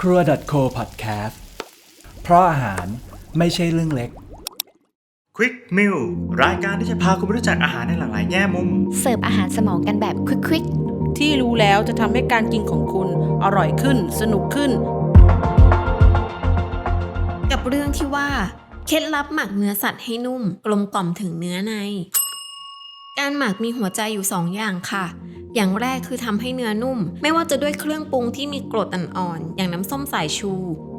ครัว .co podcast เพราะอาหารไม่ใช่เรื่องเล็ก Quick Meal รายการที่จะพาคุณไปรู้จักอาหารในหลากหลายแง่มุม เสิร์ฟอาหารสมองกันแบบควิกที่รู้แล้วจะทำให้การกินของคุณอร่อยขึ้น สนุกขึ้น กับเรื่องที่ว่า เคล็ดลับหมักเนื้อสัตว์ให้นุ่ม กลมกล่อมถึงเนื้อใน การหมักมีหัวใจอยู่2อย่างค่ะ อย่างแรกคือทำให้เนื้อนุ่ม ไม่ว่าจะด้วยเครื่องปรุงที่มีกรดอ่อนๆอย่างน้ำส้มสายชู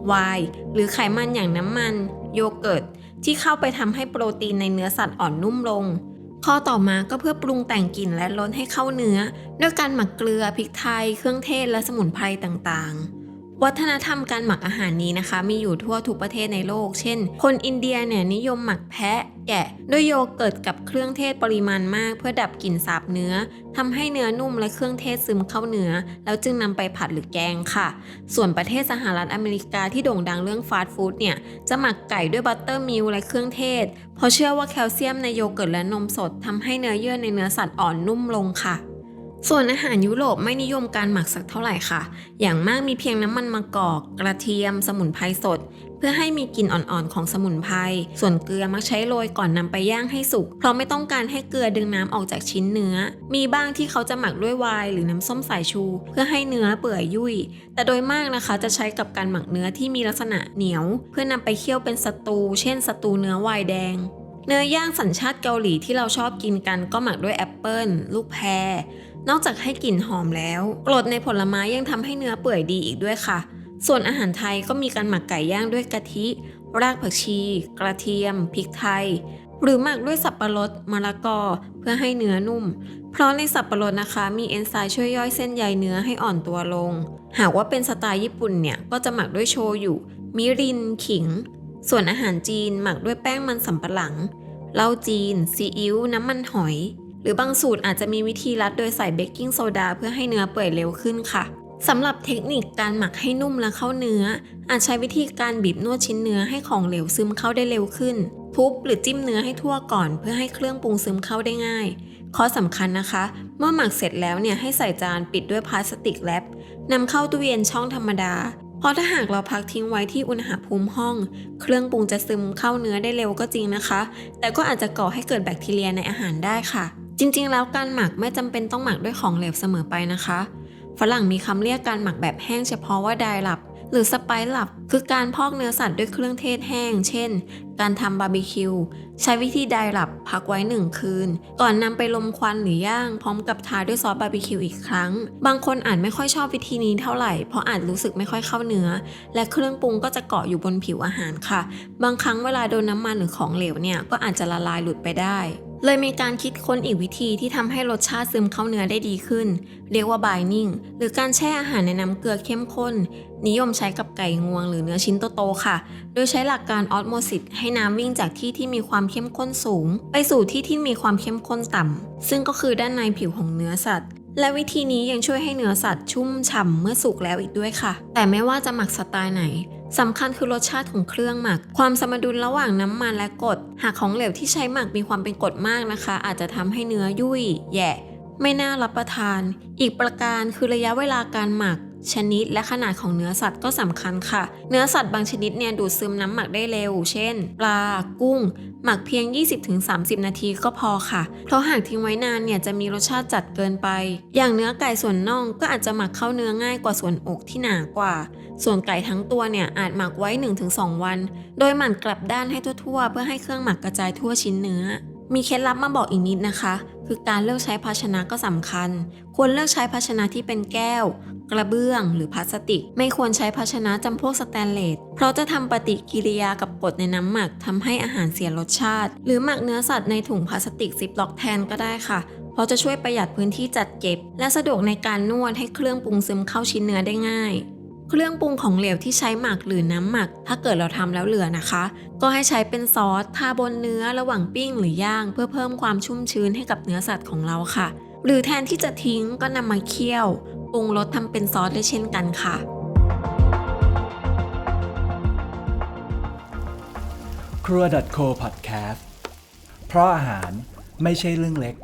ไวน์หรือไขมันอย่างน้ำมัน โยเกิร์ต ที่เข้าไปทำให้โปรตีนในเนื้อสัตว์อ่อนนุ่มลง ข้อต่อมาก็เพื่อปรุงแต่งกลิ่นและรสให้เข้าเนื้อ ด้วยการหมักเกลือพริกไทย เครื่องเทศและสมุนไพรต่างๆ วัฒนธรรมการหมักอาหารนี้นะคะ มีอยู่ทั่วทุกประเทศในโลก เช่น คนอินเดียเนี่ยนิยมหมักแพะ แกะด้วยโยเกิร์ตกับเครื่องเทศปริมาณมาก เพื่อดับกลิ่นสาบเนื้อทำให้เนื้อนุ่มและเครื่องเทศซึมเข้าเนื้อ แล้วจึงนำไปผัดหรือแกงค่ะ ส่วนประเทศสหรัฐอเมริกาที่โด่งดังเรื่องฟาสต์ฟู้ดเนี่ยจะหมักไก่ด้วยบัตเตอร์มิลและเครื่องเทศ เพราะเชื่อว่าแคลเซียมในโยเกิร์ตและนมสดทำให้เนื้อเยื่อในเนื้อสัตว์อ่อนนุ่มลงค่ะ ส่วนอาหารยุโรปไม่นิยมการหมักสักเท่าไหร่ค่ะ อย่างมากมีเพียงน้ำมันมะกอก กระเทียม สมุนไพรสด เพื่อให้มีกลิ่นอ่อนๆของสมุนไพร ส่วนเกลือมักใช้โรยก่อนนำไปย่างให้สุก เพราะไม่ต้องการให้เกลือดึงน้ำออกจากชิ้นเนื้อ มีบ้างที่เขาจะหมักด้วยไวน์หรือน้ำส้มสายชู เพื่อให้เนื้อเปื่อยยุ่ย แต่โดยมากนะคะจะใช้กับการหมักเนื้อที่มีลักษณะเหนียว เพื่อนำไปเคี่ยวเป็นสตู เช่นสตูเนื้อไวน์แดง เนื้อย่างสัญชาติเกาหลีที่เราชอบกินกันก็หมักด้วยแอปเปิลลูกแพร นอกจากให้กลิ่นหอมแล้ว กรดในผลไม้ยังทำให้เนื้อเปื่อยดีอีกด้วยค่ะ ส่วนอาหารไทยก็มีการหมักไก่ย่างด้วยกะทิ รากผักชี กระเทียม พริกไทย หรือหมักด้วยสับปะรดมะละกอ เพื่อให้เนื้อนุ่ม เพราะในสับปะรดนะคะ มีเอนไซม์ช่วยย่อยเส้นใยเนื้อให้อ่อนตัวลง หากว่าเป็นสไตล์ญี่ปุ่นเนี่ยก็จะหมักด้วยโชยุมิริน ขิง ส่วนอาหารจีนหมักด้วยแป้งมันสำปะหลัง เหล้าจีน ซีอิ๊ว น้ำมันหอย หรือบางสูตรอาจจะมีวิธีรัดโดยใส่เบกกิ้งโซดาเพื่อให้เนื้อเปื่อยเร็วขึ้นค่ะสำหรับเทคนิคการหมักให้นุ่มและเข้าเนื้อ อาจใช้วิธีการบีบนวดชิ้นเนื้อให้ของเหลวซึมเข้าได้เร็วขึ้น ทุบหรือจิ้มเนื้อให้ทั่วก่อนเพื่อให้เครื่องปรุงซึมเข้าได้ง่าย ข้อสำคัญนะคะ เมื่อหมักเสร็จแล้วเนี่ยให้ใส่จานปิดด้วยพลาสติกแรปนำเข้าตู้เย็นช่องธรรมดา เพราะถ้าหากเราพักทิ้งไว้ที่อุณหภูมิห้อง เครื่องปรุงจะซึมเข้าเนื้อได้เร็วก็จริงนะคะ แต่ก็อาจจะก่อให้เกิดแบคทีเรียในอาหารได้ค่ะ จริงๆ แล้วการหมักไม่จำเป็นต้องหมักด้วยของเหลวเสมอไปนะคะ ฝรั่งมีคำเรียกการหมักแบบแห้งเฉพาะว่าไดรับ หรือสไปซ์ลับ คือการพอกเนื้อสัตว์ด้วยเครื่องเทศแห้ง เช่น การทำบาร์บีคิว ใช้วิธีไดลับพักไว้หนึ่งคืน ก่อนนำไปลมควันหรือย่างพร้อมกับทาด้วยซอสบาร์บีคิวอีกครั้ง บางคนอาจไม่ค่อยชอบวิธีนี้เท่าไหร่ เพราะอาจรู้สึกไม่ค่อยเข้าเนื้อ และเครื่องปรุงก็จะเกาะอยู่บนผิวอาหารค่ะ บางครั้งเวลาโดนน้ำมันหรือของเหลวเนี่ยก็อาจจะละลายหลุดไปได้ เลยมีการคิดค้นอีกวิธีที่ทำให้รสชาติซึมเข้าเนื้อได้ดีขึ้น เรียกว่า binding หรือการแช่อาหารในน้ำเกลือเข้มข้น นิยมใช้กับไก่งวงหรือเนื้อชิ้นโตๆค่ะ โดยใช้หลักการออสโมซิสให้น้ำวิ่งจากที่ที่มีความเข้มข้นสูง ไปสู่ที่ที่มีความเข้มข้นต่ำซึ่งก็คือด้านในผิวของเนื้อสัตว์และวิธีนี้ยังช่วยให้เนื้อสัตว์ชุ่มฉ่ำเมื่อสุกแล้วอีกด้วยค่ะ แต่ไม่ว่าจะหมักสไตล์ไหน สำคัญคือรสชาติของเครื่องหมัก ความสมดุลระหว่างน้ำมันและกรดหากของเหลวที่ใช้หมักมีความเป็นกรดมากนะคะ อาจจะทำให้เนื้อยุ่ย แย่ ไม่น่ารับประทาน อีกประการคือระยะเวลาการหมัก ชนิดและขนาดของเนื้อสัตว์ก็สำคัญค่ะ เนื้อสัตว์บางชนิดเนี่ยดูดซึมน้ำหมักได้เร็ว เช่น ปลา กุ้ง หมักเพียง 20-30 นาทีก็พอค่ะ เพราะหากทิ้งไว้นานเนี่ยจะมีรสชาติจัดเกินไป อย่างเนื้อไก่ส่วนน่องก็อาจจะหมักเข้าเนื้อง่ายกว่าส่วนอกที่หนากว่า ส่วนไก่ทั้งตัวเนี่ยอาจหมักไว้ 1-2 วัน โดยหมั่นกลับด้านให้ทั่วๆ เพื่อให้เครื่องหมักกระจายทั่วชิ้นเนื้อมีเคล็ดลับมาบอกอีกนิดนะคะ คือการเลือกใช้ภาชนะก็สำคัญ ควรเลือกใช้ภาชนะที่เป็นแก้ว กระเบื้องหรือพลาสติก ไม่ควรใช้ภาชนะจำพวกสแตนเลส เพราะจะทำปฏิกิริยากับกรดในน้ำหมักทำให้อาหารเสียรสชาติ หรือหมักเนื้อสัตว์ในถุงพลาสติกซิปล็อกแทนก็ได้ค่ะ เพราะจะช่วยประหยัดพื้นที่จัดเก็บ และสะดวกในการนวดให้เครื่องปรุงซึมเข้าชิ้นเนื้อได้ง่ายเครื่องปรุงของเหลวที่ใช้หมักหรือน้ำหมัก ถ้าเกิดเราทำแล้วเหลือนะคะ ก็ให้ใช้เป็นซอสทาบนเนื้อระหว่างปิ้งหรือย่าง เพื่อเพิ่มความชุ่มชื้นให้กับเนื้อสัตว์ของเราค่ะ หรือแทนที่จะทิ้งก็นำมาเคี่ยว ปรุงรสทำเป็นซอสได้เช่นกันค่ะ ครัว .co podcast เพราะอาหารไม่ใช่เรื่องเล็ก